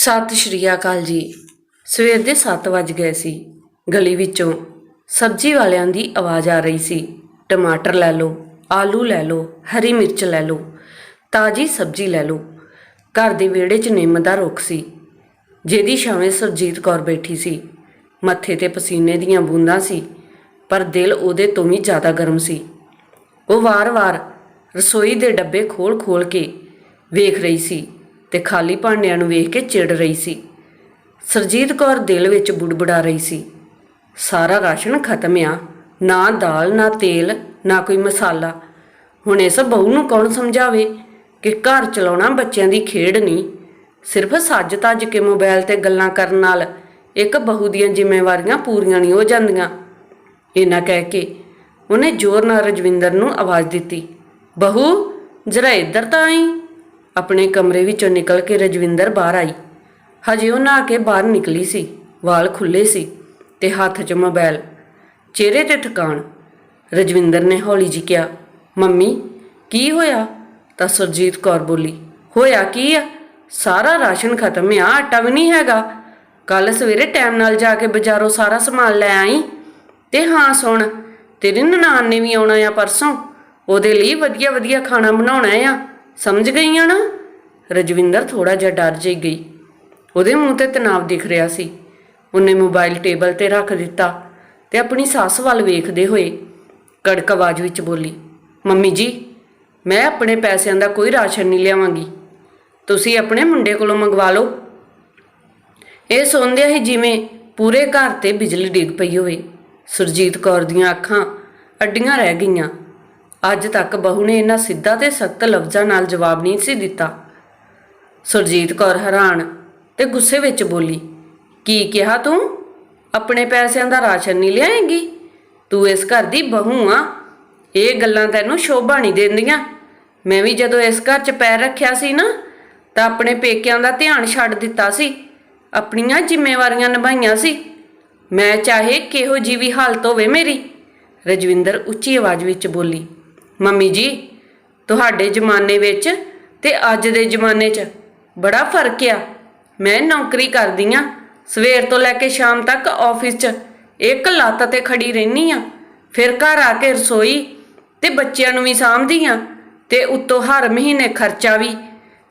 ਸਤਿ ਸ਼੍ਰੀ ਅਕਾਲ ਜੀ। ਸਵੇਰ ਦੇ 7 ਵੱਜ ਗਏ ਸੀ। ਗਲੀ ਵਿੱਚੋਂ ਸਬਜ਼ੀ ਵਾਲਿਆਂ ਦੀ ਆਵਾਜ਼ ਆ ਰਹੀ ਸੀ। ਟਮਾਟਰ ਲੈ ਲਓ, ਆਲੂ ਲੈ ਲਓ, ਹਰੀ ਮਿਰਚ ਲੈ ਲਓ, ਤਾਜੀ ਸਬਜ਼ੀ ਲੈ ਲਓ। ਘਰ ਦੇ ਵਿਹੜੇ 'ਚ ਨਿੰਮ ਦਾ ਰੁੱਖ ਸੀ। ਜਿਹਦੀ ਛਾਵੇਂ ਸਰਜੀਤ ਕੌਰ ਬੈਠੀ ਸੀ। ਮੱਥੇ ਤੇ ਪਸੀਨੇ ਦੀਆਂ ਬੂੰਦਾਂ ਸੀ, ਪਰ ਦਿਲ ਉਹਦੇ ਤੋਂ ਵੀ ਜ਼ਿਆਦਾ ਗਰਮ ਸੀ। ਉਹ ਵਾਰ-ਵਾਰ ਰਸੋਈ ਦੇ ਡੱਬੇ ਖੋਲ-ਖੋਲ ਕੇ ਵੇਖ ਰਹੀ ਸੀ। ਤੇ ਖਾਲੀ ਭਾਂਡਿਆਂ ਨੂੰ ਵੇਖ ਕੇ ਚਿੜ ਰਹੀ ਸੀ। ਸਰਜੀਤ ਕੌਰ ਦਿਲ ਵਿੱਚ ਬੁੜਬੁੜਾ ਰਹੀ ਸੀ। ਸਾਰਾ ਰਾਸ਼ਨ ਖਤਮ ਆ। ਨਾ ਦਾਲ, ਨਾ ਤੇਲ, ਨਾ ਕੋਈ ਮਸਾਲਾ। ਹੁਣ ਇਸ ਬਹੂ ਨੂੰ ਕੌਣ ਸਮਝਾਵੇ ਕਿ ਘਰ ਚਲਾਉਣਾ ਬੱਚਿਆਂ ਦੀ ਖੇਡ ਨਹੀਂ? ਸਿਰਫ ਸੱਜ ਤੱਜ ਕੇ ਮੋਬਾਈਲ ਤੇ ਗੱਲਾਂ ਕਰਨ ਨਾਲ ਇੱਕ ਬਹੂ ਦੀਆਂ ਜ਼ਿੰਮੇਵਾਰੀਆਂ ਪੂਰੀਆਂ ਨਹੀਂ ਹੋ ਜਾਂਦੀਆਂ। ਇਹਨਾਂ ਕਹਿ ਕੇ ਉਹਨੇ ਜ਼ੋਰ ਨਾਲ ਰਜਵਿੰਦਰ ਨੂੰ ਆਵਾਜ਼ ਦਿੱਤੀ, ਬਹੂ, ਜਰਾ ਇੱਧਰ ਤਾਂ ਆਈ। ਆਪਣੇ ਕਮਰੇ ਵਿੱਚੋਂ ਨਿਕਲ ਕੇ ਰਜਵਿੰਦਰ ਬਾਹਰ ਆਈ। ਹਜੇ ਉਹ ਨਹਾ ਕੇ ਬਾਹਰ ਨਿਕਲੀ ਸੀ। ਵਾਲ ਖੁੱਲੇ ਸੀ ਤੇ ਹੱਥ 'ਚ ਮੋਬਾਈਲ ਚਿਹਰੇ ਤੇ ਠਿਕਾਣ। ਰਜਵਿੰਦਰ ਨੇ ਹੌਲੀ ਜੀ ਕਿਹਾ, ਮੰਮੀ, ਕੀ ਹੋਇਆ? ਤਾਂ ਸੁਰਜੀਤ ਕੌਰ ਬੋਲੀ, ਹੋਇਆ ਕੀ ਆ? ਸਾਰਾ ਰਾਸ਼ਨ ਖਤਮ ਆ, ਆਟਾ ਵੀ ਨਹੀਂ ਹੈਗਾ। ਕੱਲ ਸਵੇਰੇ ਟਾਈਮ ਨਾਲ ਜਾ ਕੇ ਬਾਜ਼ਾਰੋਂ ਸਾਰਾ ਸਮਾਨ ਲੈ ਆਈ। ਤੇ ਹਾਂ, ਸੁਣ, ਤੇਰੀ ਨਨਾਣ ਨੇ ਵੀ ਆਉਣਾ ਆ ਪਰਸੋਂ। ਉਹਦੇ ਲਈ ਵਧੀਆ ਵਧੀਆ ਖਾਣਾ ਬਣਾਉਣਾ ਆ। ਸਮਝ ਗਈਆਂ ਨਾ? ਰਜਵਿੰਦਰ ਥੋੜਾ ਜਿਹਾ ਡਰ ਜਿਹੀ ਗਈ। ਉਹਦੇ ਮੂੰਹ ਤੇ ਤਣਾਅ ਦਿਖ ਰਿਹਾ ਸੀ। ਉਹਨੇ ਮੋਬਾਈਲ ਟੇਬਲ ਤੇ ਰੱਖ ਦਿੱਤਾ ਤੇ ਆਪਣੀ ਸੱਸ ਵੱਲ ਵੇਖਦੇ ਹੋਏ ਕੜਕ ਆਵਾਜ਼ ਵਿੱਚ ਬੋਲੀ, ਮੰਮੀ ਜੀ, ਮੈਂ ਆਪਣੇ ਪੈਸਿਆਂ ਦਾ ਕੋਈ ਰਾਸ਼ਨ ਨਹੀਂ ਲਿਆਵਾਂਗੀ। ਤੁਸੀਂ ਆਪਣੇ ਮੁੰਡੇ ਕੋਲੋਂ ਮੰਗਵਾ ਲਓ। ਇਹ ਸੁਣਦਿਆਂ ਹੀ ਜਿਵੇਂ ਪੂਰੇ ਘਰ ਤੇ ਬਿਜਲੀ ਡਿੱਗ ਪਈ ਹੋਵੇ, ਸੁਰਜੀਤ ਕੌਰ ਦੀਆਂ ਅੱਖਾਂ ਅੱਡੀਆਂ ਰਹਿ ਗਈਆਂ। ਅੱਜ ਤੱਕ ਬਹੂ ਨੇ ਇਹਨਾਂ ਸਿੱਧਾ ਤੇ ਸਖਤ ਲਫ਼ਜ਼ਾਂ ਨਾਲ ਜਵਾਬ ਨਹੀਂ ਸੀ ਦਿੱਤਾ। ਸੁਰਜੀਤ ਕੌਰ ਹੈਰਾਨ ਤੇ ਗੁੱਸੇ ਵਿੱਚ ਬੋਲੀ, ਕੀ ਕਿਹਾ ਤੂੰ? ਆਪਣੇ ਪੈਸਿਆਂ ਦਾ ਰਾਸ਼ਨ ਨਹੀਂ ਲਿਆਏਂਗੀ? ਤੂੰ ਇਸ ਘਰ ਦੀ ਬਹੂ ਆ। ਇਹ ਗੱਲਾਂ ਤੈਨੂੰ ਸ਼ੋਭਾ ਨਹੀਂ ਦਿੰਦੀਆਂ। ਮੈਂ ਵੀ ਜਦੋਂ ਇਸ ਘਰ 'ਚ ਪੈਰ ਰੱਖਿਆ ਸੀ ਨਾ, ਤਾਂ ਆਪਣੇ ਪੇਕਿਆਂ ਦਾ ਧਿਆਨ ਛੱਡ ਦਿੱਤਾ ਸੀ। ਆਪਣੀਆਂ ਜ਼ਿੰਮੇਵਾਰੀਆਂ ਨਿਭਾਈਆਂ ਸੀ। ਮੈਂ ਚਾਹੇ ਕਿਹੋ ਜੀ ਵੀ ਹਾਲਤ ਹੋਵੇ ਮੇਰੀ। ਰਜਵਿੰਦਰ ਉੱਚੀ ਆਵਾਜ਼ ਵਿੱਚ ਬੋਲੀ ਮੰਮੀ ਜੀ, ਤੁਹਾਡੇ ਜ਼ਮਾਨੇ ਵਿੱਚ ਤੇ ਅੱਜ ਦੇ ਜ਼ਮਾਨੇ 'ਚ ਬੜਾ ਫ਼ਰਕ ਆ। ਮੈਂ ਨੌਕਰੀ ਕਰਦੀ ਆ, ਸਵੇਰ ਤੋਂ ਲੈ ਕੇ ਸ਼ਾਮ ਤੱਕ ਆਫਿਸ 'ਚ ਇੱਕ ਲੱਤ ਤੇ ਖੜੀ ਰਹਿਨੀ ਆ। ਫਿਰ ਘਰ ਆ ਕੇ ਰਸੋਈ ਤੇ ਬੱਚਿਆਂ ਨੂੰ ਵੀ ਸਾਂਭਦੀ ਆ ਤੇ ਉੱਤੋਂ ਹਰ ਮਹੀਨੇ ਖਰਚਾ ਵੀ।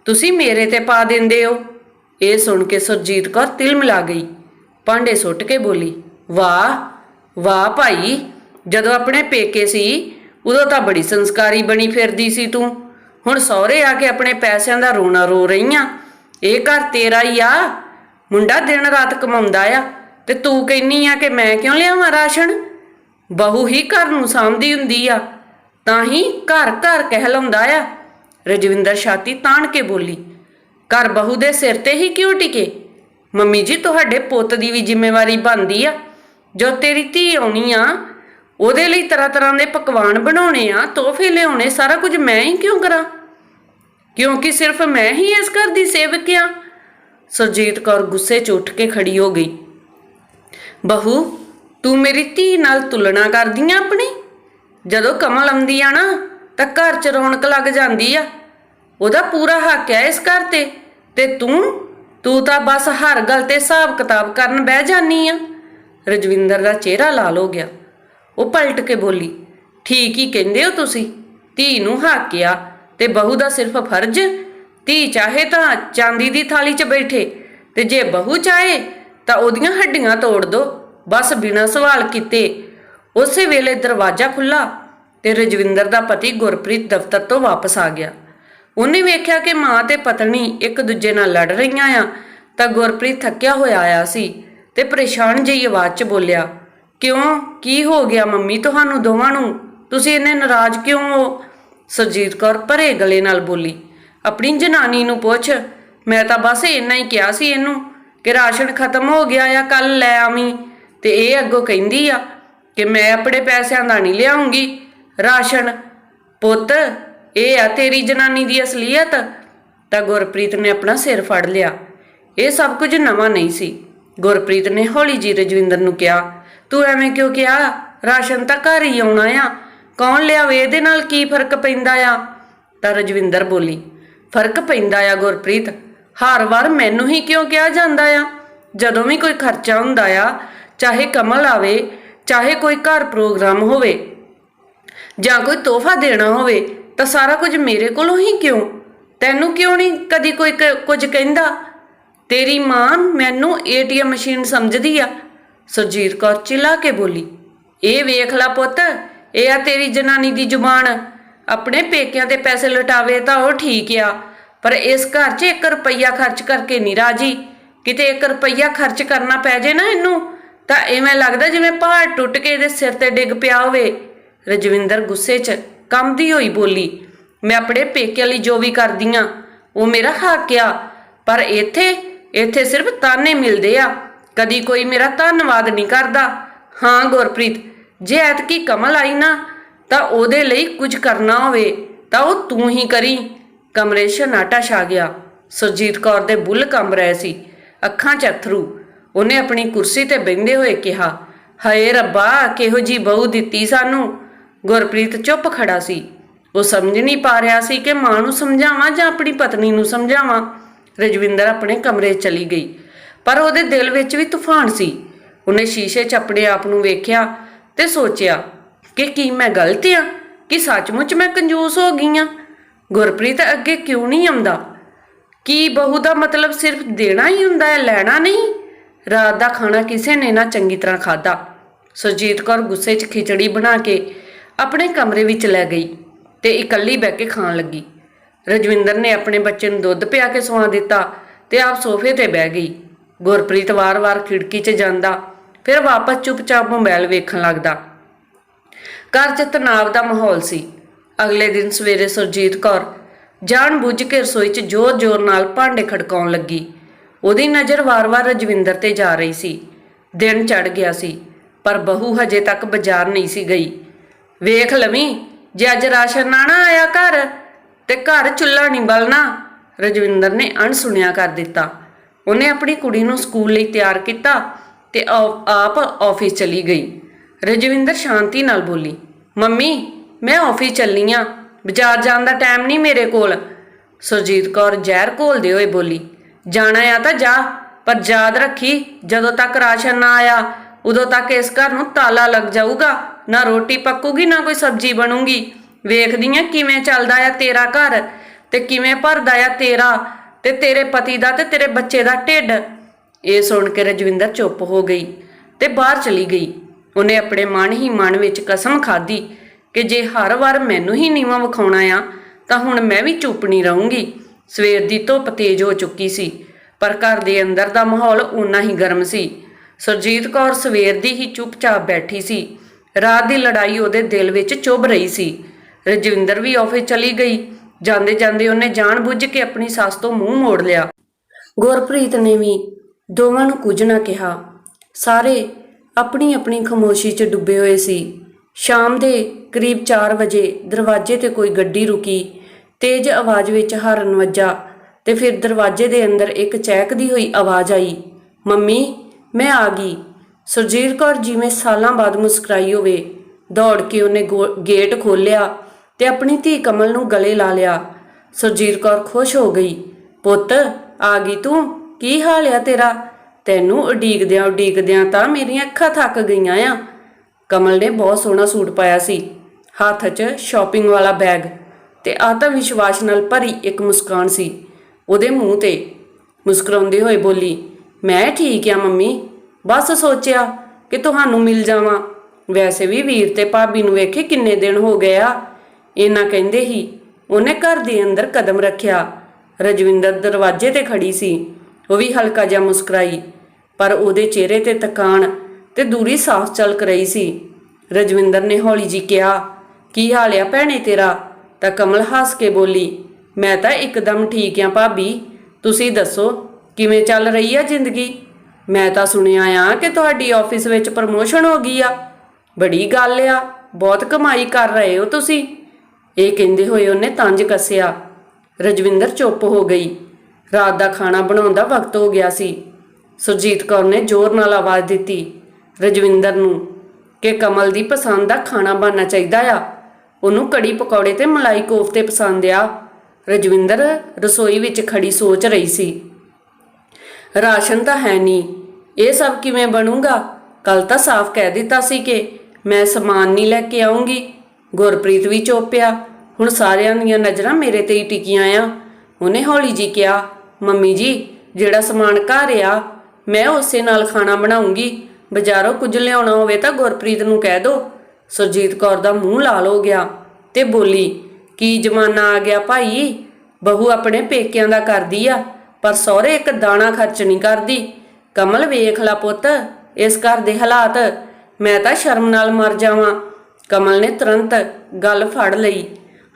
ਤੁਸੀਂ ਮੇਰੇ ਤੇ ਪਾ ਦਿੰਦੇ ਹੋ। ਇਹ ਸੁਣ ਕੇ ਸੁਰਜੀਤ ਕੌਰ ਤਿਲ ਮਿਲਾ ਗਈ। ਭਾਂਡੇ ਸੁੱਟ ਕੇ ਬੋਲੀ, ਵਾਹ ਵਾਹ ਭਾਈ, ਜਦੋਂ ਆਪਣੇ ਪੇਕੇ ਸੀ ਉਦੋਂ ਤਾਂ ਬੜੀ ਸੰਸਕਾਰੀ ਬਣੀ ਫਿਰਦੀ ਸੀ ਤੂੰ। ਹੁਣ ਸਹੁਰੇ ਆ ਕੇ ਆਪਣੇ ਪੈਸਿਆਂ ਦਾ ਰੋਣਾ ਰੋ ਰਹੀਆਂ। ਇਹ ਘਰ ਤੇਰਾ ਹੀ ਆ। ਮੁੰਡਾ ਦਿਨ ਰਾਤ ਕਮਾਉਂਦਾ ਆ। ਤੇ ਤੂੰ ਕਹਿੰਨੀ ਆ ਕਿ ਮੈਂ ਕਿਉਂ ਲਿਆਵਾਂ ਰਾਸ਼ਨ? ਬਹੂ ਹੀ ਘਰ ਨੂੰ ਸਾਂਭਦੀ ਹੁੰਦੀ ਆ। ਤਾਂ ਹੀ ਘਰ ਘਰ ਕਹਿਲਾਉਂਦਾ ਆ। ਰਜਵਿੰਦਰ ਛਾਤੀ ਤਾਣ ਕੇ ਬੋਲੀ, ਘਰ ਬਹੂ ਦੇ ਸਿਰ ਤੇ ਹੀ ਕਿਉਂ ਟਿਕੇ? ਮੰਮੀ ਜੀ, ਤੁਹਾਡੇ ਪੁੱਤ ਦੀ ਵੀ ਜ਼ਿੰਮੇਵਾਰੀ ਬਣਦੀ ਆ। ਜੋ ਤੇਰੀ ਧੀ ਆਉਣੀ ਆ ਉਹਦੇ ਲਈ ਤਰ੍ਹਾਂ ਤਰ੍ਹਾਂ ਦੇ ਪਕਵਾਨ ਬਣਾਉਣੇ ਆ, ਤੋਹਫੇ ਲਿਆਉਣੇ, ਸਾਰਾ ਕੁਝ ਮੈਂ ਹੀ ਕਿਉਂ ਕਰਾਂ? ਕਿਉਂਕਿ ਸਿਰਫ ਮੈਂ ਹੀ ਇਸ ਘਰ ਦੀ ਸੇਵਕ ਆ। ਸੁਰਜੀਤ ਕੌਰ ਗੁੱਸੇ 'ਚ ਉੱਠ ਕੇ ਖੜੀ ਹੋ ਗਈ। ਬਹੂ, ਤੂੰ ਮੇਰੀ ਧੀ ਨਾਲ ਤੁਲਨਾ ਕਰਦੀ ਆ ਆਪਣੀ? ਜਦੋਂ ਕਮਲ ਆਉਂਦੀ ਆ ਨਾ, ਤਾਂ ਘਰ 'ਚ ਰੌਣਕ ਲੱਗ ਜਾਂਦੀ ਆ। ਉਹਦਾ ਪੂਰਾ ਹੱਕ ਹੈ ਇਸ ਘਰ ਤੇ। ਤੇ ਤੂੰ ਤੂੰ ਤਾਂ ਬਸ ਹਰ ਗੱਲ ਤੇ ਹਿਸਾਬ ਕਿਤਾਬ ਕਰਨ ਬਹਿ ਜਾਨੀ ਆ। ਰਜਵਿੰਦਰ ਦਾ ਚਿਹਰਾ ਲਾਲ ਹੋ ਗਿਆ। ਉਹ ਪਲਟ ਕੇ ਬੋਲੀ, ਠੀਕ ਹੀ ਕਹਿੰਦੇ ਹੋ ਤੁਸੀਂ, ਧੀ ਨੂੰ ਹੱਕ ਆ ਤੇ ਬਹੂ ਦਾ ਸਿਰਫ ਫਰਜ਼, ਧੀ ਚਾਹੇ ਤਾਂ ਚਾਂਦੀ ਦੀ ਥਾਲੀ 'ਚ ਬੈਠੇ ਤੇ ਜੇ ਬਹੂ ਚਾਹੇ ਤਾਂ ਉਹਦੀਆਂ ਹੱਡੀਆਂ ਤੋੜ ਦੋ, ਬਸ ਬਿਨਾਂ ਸਵਾਲ ਕੀਤੇ। ਉਸੇ ਵੇਲੇ ਦਰਵਾਜ਼ਾ ਖੁੱਲਾ ਤੇ ਰਜਵਿੰਦਰ ਦਾ ਪਤੀ ਗੁਰਪ੍ਰੀਤ ਦਫ਼ਤਰ ਤੋਂ ਵਾਪਸ ਆ ਗਿਆ। ਉਹਨੇ ਵੇਖਿਆ ਕਿ ਮਾਂ ਤੇ ਪਤਨੀ ਇੱਕ ਦੂਜੇ ਨਾਲ ਲੜ ਰਹੀਆਂ ਆ ਤਾਂ ਗੁਰਪ੍ਰੀਤ ਥੱਕਿਆ ਹੋਇਆ ਆਇਆ ਸੀ ਤੇ ਪਰੇਸ਼ਾਨ ਜਿਹੀ ਆਵਾਜ਼ 'ਚ ਬੋਲਿਆ ਕਿਉਂ? ਕੀ ਹੋ ਗਿਆ ਮੰਮੀ ਤੁਹਾਨੂੰ ਦੋਵਾਂ ਨੂੰ? ਤੁਸੀਂ ਇੰਨੇ ਨਾਰਾਜ਼ ਕਿਉਂ ਹੋ? ਸਰਜੀਤ ਕੌਰ ਭਰੇ ਗਲੇ ਨਾਲ ਬੋਲੀ, ਆਪਣੀ ਜਨਾਨੀ ਨੂੰ ਪੁੱਛ। ਮੈਂ ਤਾਂ ਬਸ ਇੰਨਾ ਹੀ ਕਿਹਾ ਸੀ ਇਹਨੂੰ ਕਿ ਰਾਸ਼ਨ ਖਤਮ ਹੋ ਗਿਆ ਆ ਕੱਲ ਲੈ ਆਵੀਂ। ਤੇ ਇਹ ਅੱਗੋਂ ਕਹਿੰਦੀ ਆ ਕਿ ਮੈਂ ਆਪਣੇ ਪੈਸਿਆਂ ਦਾ ਨਹੀਂ ਲਿਆਉਂਗੀ। ਰਾਸ਼ਨ, ਪੁੱਤ, ਇਹ ਆ ਤੇਰੀ ਜਨਾਨੀ ਦੀ ਅਸਲੀਅਤ। ਤਾਂ ਗੁਰਪ੍ਰੀਤ ਨੇ ਆਪਣਾ ਸਿਰ ਫੜ ਲਿਆ। ਇਹ ਸਭ ਕੁਝ ਨਵਾਂ ਨਹੀਂ ਸੀ। ਗੁਰਪ੍ਰੀਤ ਨੇ ਹੌਲੀ ਜੀ ਰਜਵਿੰਦਰ ਨੂੰ ਕਿਹਾ ਤੂੰ ਐਵੇਂ ਕਿਉਂ ਕਿਹਾ? ਰਾਸ਼ਨ ਤਾਂ ਘਰ ਹੀ ਆਉਣਾ ਆ। ਕੌਣ ਲਿਆਵੇ? ਇਹਦੇ ਨਾਲ ਕੀ ਫ਼ਰਕ ਪੈਂਦਾ ਆ? ਤਾਂ ਰਜਵਿੰਦਰ ਬੋਲੀ, ਫ਼ਰਕ ਪੈਂਦਾ ਆ ਗੁਰਪ੍ਰੀਤ। ਹਰ ਵਾਰ ਮੈਨੂੰ ਹੀ ਕਿਉਂ ਕਿਹਾ ਜਾਂਦਾ ਆ? ਜਦੋਂ ਵੀ ਕੋਈ ਖਰਚਾ ਹੁੰਦਾ ਆ, ਚਾਹੇ ਕਮਲ ਆਵੇ, ਚਾਹੇ ਕੋਈ ਘਰ ਪ੍ਰੋਗਰਾਮ ਹੋਵੇ, ਜਾਂ ਕੋਈ ਤੋਹਫਾ ਦੇਣਾ ਹੋਵੇ, ਤਾਂ ਸਾਰਾ ਕੁਝ ਮੇਰੇ ਕੋਲੋਂ ਹੀ ਕਿਉਂ? ਤੈਨੂੰ ਕਿਉਂ ਨਹੀਂ ਕਦੀ ਕੋਈ ਕ- ਕੁਝ ਕਹਿੰਦਾ? ਤੇਰੀ ਮਾਂ ਮੈਨੂੰ ਏਟੀਐਮ ਮਸ਼ੀਨ ਸਮਝਦੀ ਆ। ਸੁਰਜੀਤ ਕੌਰ ਚਿਲਾ ਕੇ ਬੋਲੀ, ਇਹ ਵੇਖ ਲੈ ਪੁੱਤ, ਇਹ ਆ ਤੇਰੀ ਜਨਾਨੀ ਦੀ ਜ਼ੁਬਾਨ। ਆਪਣੇ ਪੇਕਿਆਂ ਤੇ ਪੈਸੇ ਲਟਾਵੇ ਤਾਂ ਉਹ ਠੀਕ ਆ, ਪਰ ਇਸ ਘਰ 'ਚ 1 ਰੁਪਈਆ ਖਰਚ ਕਰਕੇ ਨਹੀਂ ਰਾਜੀ। ਕਿਤੇ 1 ਰੁਪਈਆ ਖਰਚ ਕਰਨਾ ਪੈ ਜੇ ਨਾ ਇਹਨੂੰ, ਤਾਂ ਐਵੇਂ ਲੱਗਦਾ ਜਿਵੇਂ ਪਹਾੜ ਟੁੱਟ ਕੇ ਇਹਦੇ ਸਿਰ ਤੇ ਡਿੱਗ ਪਿਆ ਹੋਵੇ। ਰਜਵਿੰਦਰ ਗੁੱਸੇ 'ਚ ਕੰਬਦੀ ਹੋਈ ਬੋਲੀ, ਮੈਂ ਆਪਣੇ ਪੇਕਿਆਂ ਲਈ ਜੋ ਵੀ ਕਰਦੀ ਆ, ਉਹ ਮੇਰਾ ਹੱਕ ਆ, ਪਰ ਇੱਥੇ ਇੱਥੇ ਸਿਰਫ ਤਾਨੇ ਮਿਲਦੇ ਆ। ਕਦੀ ਕੋਈ ਮੇਰਾ ਧੰਨਵਾਦ ਨਹੀਂ ਕਰਦਾ। ਹਾਂ, ਗੁਰਪ੍ਰੀਤ, ਜੇ ਐਤਕੀ ਕਮਲ ਆਈ ਨਾ, ਤਾਂ ਉਹਦੇ ਲਈ ਕੁਝ ਕਰਨਾ ਹੋਵੇ, ਤਾਂ ਉਹ ਤੂੰ ਹੀ ਕਰੀ। ਕਮਰੇ 'ਚ ਨਾਟਾ ਛਾ ਗਿਆ। ਸੁਰਜੀਤ ਕੌਰ ਦੇ ਬੁੱਲ ਕੰਬ ਰਹੇ ਸੀ। ਅੱਖਾਂ 'ਚ ਅਥਰੂ। ਉਹਨੇ ਆਪਣੀ ਕੁਰਸੀ ਤੇ ਬੈੰਦੇ ਹੋਏ ਕਿਹਾ, ਹਏ ਰੱਬਾ, ਕਿਹੋ ਜੀ ਬਹੂ ਦਿੱਤੀ ਸਾਨੂੰ? ਗੁਰਪ੍ਰੀਤ ਚੁੱਪ ਖੜਾ ਸੀ। ਉਹ ਸਮਝ ਨਹੀਂ ਪਾ ਰਿਹਾ ਸੀ ਕਿ ਮਾਂ ਨੂੰ ਸਮਝਾਵਾਂ ਜਾਂ ਆਪਣੀ ਪਤਨੀ ਨੂੰ ਸਮਝਾਵਾਂ। ਰਜਵਿੰਦਰ ਆਪਣੇ ਕਮਰੇ ਚਲੀ ਗਈ। ਪਰ ਉਹਦੇ ਦਿਲ ਵਿੱਚ ਵੀ ਤੂਫਾਨ ਸੀ। ਉਹਨੇ ਸ਼ੀਸ਼ੇ 'ਚ ਆਪਣੇ ਆਪ ਨੂੰ ਵੇਖਿਆ ਤੇ ਸੋਚਿਆ ਕਿ ਕੀ ਮੈਂ ਗਲਤ ਆ? ਕਿ ਸੱਚਮੁੱਚ ਮੈਂ ਕੰਜੂਸ ਹੋ ਗਈ ਆ? ਗੁਰਪ੍ਰੀਤ ਅੱਗੇ ਕਿਉਂ ਨਹੀਂ ਆਉਂਦਾ? ਕੀ ਬਹੂ ਦਾ ਮਤਲਬ ਸਿਰਫ ਦੇਣਾ ਹੀ ਹੁੰਦਾ ਹੈ, ਲੈਣਾ ਨਹੀਂ? ਰਾਤ ਦਾ ਖਾਣਾ ਕਿਸੇ ਨੇ ਨਾ ਚੰਗੀ ਤਰ੍ਹਾਂ ਖਾਦਾ ਸੁਰਜੀਤ ਕੌਰ ਗੁੱਸੇ 'ਚ ਖਿਚੜੀ ਬਣਾ ਕੇ ਆਪਣੇ ਕਮਰੇ ਵਿੱਚ ਲੈ ਗਈ ਤੇ ਇਕੱਲੀ ਬਹਿ ਕੇ ਖਾਣ ਲੱਗੀ। ਰਜਵਿੰਦਰ ਨੇ ਆਪਣੇ ਬੱਚੇ ਨੂੰ ਦੁੱਧ ਪਿਆ ਕੇ ਸਵਾ ਦਿੱਤਾ ਤੇ ਆਪ ਸੋਫੇ ਤੇ ਬਹਿ ਗਈ। ਗੁਰਪ੍ਰੀਤ ਵਾਰ-ਵਾਰ ਖਿੜਕੀ 'ਚ ਜਾਂਦਾ, ਫਿਰ ਵਾਪਸ ਚੁੱਪਚਾਪ ਮੋਬਾਈਲ ਵੇਖਣ ਲੱਗਦਾ। ਘਰ 'ਚ ਤਣਾਅ ਦਾ ਮਾਹੌਲ ਸੀ। ਅਗਲੇ ਦਿਨ ਸਵੇਰੇ ਸੁਰਜੀਤ ਕੌਰ ਜਾਣ ਬੁੱਝ ਕੇ ਰਸੋਈ 'ਚ ਜ਼ੋਰ-ਜ਼ੋਰ ਨਾਲ ਭਾਂਡੇ ਖੜਕਾਉਣ ਲੱਗੀ। ਉਹਦੀ ਨਜ਼ਰ ਵਾਰ-ਵਾਰ ਰਜਵਿੰਦਰ ਤੇ ਜਾ ਰਹੀ ਸੀ। ਦਿਨ ਚੜ ਗਿਆ ਸੀ, ਪਰ ਬਹੂ ਹਜੇ ਤੱਕ ਬਾਜ਼ਾਰ ਨਹੀਂ ਸੀ ਗਈ। ਵੇਖ ਲਵੀਂ, ਜੇ ਅੱਜ ਰਾਸ਼ਨ ਨਾ ਨਾ ਆਇਆ ਘਰ ਤੇ ਘਰ ਚੁੱਲ੍ਹਾ ਨਹੀਂ ਬਲਣਾ, ਰਜਵਿੰਦਰ ਨੇ ਅਣਸੁਣਿਆ ਕਰ ਦਿੱਤਾ। ਉਹਨੇ ਆਪਣੀ ਕੁੜੀ ਨੂੰ ਸਕੂਲ ਲਈ ਤਿਆਰ ਕੀਤਾ ਤੇ ਆਪ ਆਫਿਸ ਚਲੀ ਗਈ। ਰਜਵਿੰਦਰ ਸ਼ਾਂਤੀ ਨਾਲ ਬੋਲੀ, ਮੰਮੀ, ਮੈਂ ਆਫਿਸ ਚੱਲੀ ਆ। ਬਾਜ਼ਾਰ ਜਾਣ ਦਾ ਟਾਈਮ ਨਹੀਂ ਮੇਰੇ ਕੋਲ। ਸੁਰਜੀਤ ਕੌਰ ਜ਼ਹਿਰ ਘੋਲਦੇ ਹੋਏ ਬੋਲੀ, ਜਾਣਾ ਆ ਤਾਂ ਜਾ, ਪਰ ਯਾਦ ਰੱਖੀ, ਜਦੋਂ ਤੱਕ ਰਾਸ਼ਨ ਨਾ ਆਇਆ, ਉਦੋਂ ਤੱਕ ਇਸ ਘਰ ਨੂੰ ਤਾਲਾ ਲੱਗ ਜਾਊਗਾ। ਨਾ ਰੋਟੀ ਪੱਕੂਗੀ, ਨਾ ਕੋਈ ਸਬਜ਼ੀ ਬਣੂਗੀ। ਵੇਖਦੀ ਆ ਕਿਵੇਂ ਚੱਲਦਾ ਆ ਤੇਰਾ ਘਰ ਤੇ ਕਿਵੇਂ ਭਰਦਾ ਆ ਤੇਰਾ। ਤੇ ਤੇਰੇ ਪਤੀ ਦਾ ਤੇ ਤੇਰੇ ਬੱਚੇ ਦਾ ਢਿੱਡ। ਇਹ ਸੁਣ ਕੇ ਰਜਵਿੰਦਰ ਚੁੱਪ ਹੋ ਗਈ ਤੇ ਬਾਹਰ ਚਲੀ ਗਈ। ਉਹਨੇ ਆਪਣੇ ਮਨ ਹੀ ਮਨ ਵਿੱਚ ਕਸਮ ਖਾਧੀ ਕਿ ਜੇ ਹਰ ਵਾਰ ਮੈਨੂੰ ਹੀ ਨੀਵਾਂ ਵਿਖਾਉਣਾ ਆ, ਤਾਂ ਹੁਣ ਮੈਂ ਵੀ ਚੁੱਪ ਨਹੀਂ ਰਹੂੰਗੀ। ਸਵੇਰ ਦੀ ਧੁੱਪ ਤੇਜ਼ ਹੋ ਚੁੱਕੀ ਸੀ, ਪਰ ਘਰ ਦੇ ਅੰਦਰ ਦਾ ਮਾਹੌਲ ਓਨਾ ਹੀ ਗਰਮ ਸੀ। ਸੁਰਜੀਤ ਕੌਰ ਸਵੇਰ ਦੀ ਹੀ ਚੁੱਪਚਾਪ ਬੈਠੀ ਸੀ। ਰਾਤ ਦੀ ਲੜਾਈ ਉਹਦੇ ਦਿਲ ਵਿੱਚ ਚੁੱਭ ਰਹੀ ਸੀ। ਰਜਵਿੰਦਰ ਵੀ ਆਫਿਸ ਚਲੀ ਗਈ। ਜਾਂਦੇ ਜਾਂਦੇ ਉਹਨੇ ਜਾਣ ਬੁੱਝ ਕੇ ਆਪਣੀ ਸੱਸ ਤੋਂ ਮੂੰਹ ਮੋੜ ਲਿਆ। ਗੁਰਪ੍ਰੀਤ ਨੇ ਵੀ ਦੋਵਾਂ ਨੂੰ ਕੁਝ ਨਾ ਕਿਹਾ। ਸਾਰੇ ਆਪਣੀ ਆਪਣੀ ਖਮੋਸ਼ੀ 'ਚ ਡੁੱਬੇ ਹੋਏ ਸੀ। ਸ਼ਾਮ ਦੇ ਕਰੀਬ 4 ਵਜੇ ਦਰਵਾਜ਼ੇ ਤੇ ਕੋਈ ਗੱਡੀ ਰੁਕੀ। ਤੇਜ਼ ਆਵਾਜ਼ ਵਿੱਚ ਹਾਰਨ ਵੱਜਾ ਤੇ ਫਿਰ ਦਰਵਾਜ਼ੇ ਦੇ ਅੰਦਰ ਇੱਕ ਚਹਿਕਦੀ ਹੋਈ ਆਵਾਜ਼ ਆਈ, ਮੰਮੀ, ਮੈਂ ਆ ਗਈ। ਸੁਰਜੀਤ ਕੌਰ ਜਿਵੇਂ ਸਾਲਾਂ ਬਾਅਦ ਮੁਸਕਰਾਈ ਹੋਵੇ, ਦੌੜ ਕੇ ਉਹਨੇ ਗੋ- ਗੇਟ ਖੋਲ੍ਹਿਆ ਤੇ ਆਪਣੀ ਧੀ ਕਮਲ ਨੂੰ ਗਲੇ ਲਾ ਲਿਆ। ਸੁਰਜੀਤ ਕੌਰ ਖੁਸ਼ ਹੋ ਗਈ। ਪੁੱਤ, ਆ ਗਈ ਤੂੰ? ਕੀ ਹਾਲ ਆ ਤੇਰਾ? ਤੈਨੂੰ ਉਡੀਕਦਿਆਂ ਉਡੀਕਦਿਆਂ ਤਾਂ ਮੇਰੀਆਂ ਅੱਖਾਂ ਥੱਕ ਗਈਆਂ ਆ। ਕਮਲ ਨੇ ਬਹੁਤ ਸੋਹਣਾ ਸੂਟ ਪਾਇਆ ਸੀ। ਹੱਥ 'ਚ ਸ਼ਾਪਿੰਗ ਵਾਲਾ ਬੈਗ ਤੇ ਆਤਮ ਵਿਸ਼ਵਾਸ ਨਾਲ ਭਰੀ ਇੱਕ ਮੁਸਕਾਨ ਸੀ। ਉਹਦੇ ਮੂੰਹ ਤੇ ਮੁਸਕਰਾਉਂਦੇ ਹੋਏ ਬੋਲੀ, ਮੈਂ ਠੀਕ ਆ ਮੰਮੀ। ਬਸ ਸੋਚਿਆ ਕਿ ਤੁਹਾਨੂੰ ਮਿਲ ਜਾਵਾਂ। ਵੈਸੇ ਵੀ ਵੀਰ ਤੇ ਭਾਬੀ ਨੂੰ ਵੇਖੇ ਕਿੰਨੇ ਦਿਨ ਹੋ ਗਏ ਆ। ਇਹਨਾਂ ਕਹਿੰਦੇ ਹੀ ਉਹਨੇ ਘਰ ਦੇ ਅੰਦਰ ਕਦਮ ਰੱਖਿਆ। ਰਜਵਿੰਦਰ ਦਰਵਾਜ਼ੇ ਤੇ ਖੜੀ ਸੀ। ਉਹ ਵੀ ਹਲਕਾ ਜਿਹਾ ਮੁਸਕਰਾਈ, ਪਰ ਉਹਦੇ ਚਿਹਰੇ ਤੇ ਤਕਾਨ ਤੇ ਦੂਰੀ ਸਾਫ਼ ਝਲਕ ਰਹੀ ਸੀ। ਰਜਵਿੰਦਰ ਨੇ ਹੌਲੀ ਜੀ ਕਿਹਾ, ਕੀ ਹਾਲ ਆ ਭੈਣੇ ਤੇਰਾ? ਤਾਂ ਕਮਲ ਹੱਸ ਕੇ ਬੋਲੀ, ਮੈਂ ਤਾਂ ਇੱਕਦਮ ਠੀਕ ਆ ਭਾਬੀ, ਤੁਸੀਂ ਦੱਸੋ, ਕਿਵੇਂ ਚੱਲ ਰਹੀ ਆ ਜ਼ਿੰਦਗੀ? ਮੈਂ ਤਾਂ ਸੁਣਿਆ ਆ ਕਿ ਤੁਹਾਡੀ ਆਫਿਸ ਵਿੱਚ ਪ੍ਰਮੋਸ਼ਨ ਹੋ ਗਈ ਆ। ਬੜੀ ਗੱਲ ਆ, ਬਹੁਤ ਕਮਾਈ ਕਰ ਰਹੇ ਹੋ ਤੁਸੀਂ। ਇਹ ਕਹਿੰਦੇ ਹੋਏ ਉਹਨੇ ਤੰਜ ਕੱਸਿਆ। ਰਜਵਿੰਦਰ ਚੁੱਪ ਹੋ ਗਈ। ਰਾਤ ਦਾ ਖਾਣਾ ਬਣਾਉਣ ਦਾ ਵਕਤ ਹੋ ਗਿਆ ਸੀ। ਸੁਰਜੀਤ ਕੌਰ ਨੇ ਜ਼ੋਰ ਨਾਲ ਆਵਾਜ਼ ਦਿੱਤੀ, ਰਜਵਿੰਦਰ ਨੂੰ, ਕਿ ਕਮਲ ਦੀ ਪਸੰਦ ਦਾ ਖਾਣਾ ਬਣਨਾ ਚਾਹੀਦਾ ਆ। ਉਹਨੂੰ ਕੜੀ ਪਕੌੜੇ ਤੇ ਮਲਾਈ ਕੋਫਤੇ ਪਸੰਦ ਆ। ਰਜਵਿੰਦਰ ਰਸੋਈ ਵਿੱਚ ਖੜੀ ਸੋਚ ਰਹੀ ਸੀ। ਰਾਸ਼ਨ ਤਾਂ ਹੈ ਨਹੀਂ ਇਹ ਸਭ ਕਿਵੇਂ ਬਣੂਗਾ? ਕੱਲ ਤਾਂ ਸਾਫ਼ ਕਹਿ ਦਿੱਤਾ ਸੀ ਕਿ ਮੈਂ ਸਮਾਨ ਨਹੀਂ ਲੈ ਕੇ ਆਉਂਗੀ ਗੁਰਪ੍ਰੀਤ ਵੀ ਚੋਪਿਆ ਹੁਣ ਸਾਰਿਆਂ ਦੀਆਂ ਨਜ਼ਰਾਂ ਮੇਰੇ ਤੇ ਹੀ ਟਿਕੀਆਂ ਆ। ਉਹਨੇ ਹੌਲੀ ਜੀ ਕਿਹਾ, ਮੰਮੀ ਜੀ, ਜਿਹੜਾ ਸਮਾਨ ਘਰ ਆ, ਮੈਂ ਉਸੇ ਨਾਲ ਖਾਣਾ ਬਣਾਉਂਗੀ। ਬਾਜ਼ਾਰੋਂ ਕੁਝ ਲਿਆਉਣਾ ਹੋਵੇ ਤਾਂ ਗੁਰਪ੍ਰੀਤ ਨੂੰ ਕਹਿ ਦੋ ਸੁਰਜੀਤ ਕੌਰ ਦਾ ਮੂੰਹ ਲਾਲ ਹੋ ਗਿਆ ਤੇ ਬੋਲੀ, ਕੀ ਜ਼ਮਾਨਾ ਆ ਗਿਆ ਭਾਈ? ਬਹੂ ਆਪਣੇ ਪੇਕਿਆਂ ਦਾ ਕਰਦੀ ਆ, ਪਰ ਸਹੁਰੇ ਇੱਕ ਦਾਣਾ ਖਰਚ ਨਹੀਂ ਕਰਦੀ। ਕਮਲ ਵੇਖ ਲਾ ਪੁੱਤ, ਇਸ ਘਰ ਦੇ ਹਾਲਾਤ। ਮੈਂ ਤਾਂ ਸ਼ਰਮ ਨਾਲ ਮਰ ਜਾਵਾਂ। ਕਮਲ ਨੇ ਤੁਰੰਤ ਗੱਲ ਫੜ ਲਈ।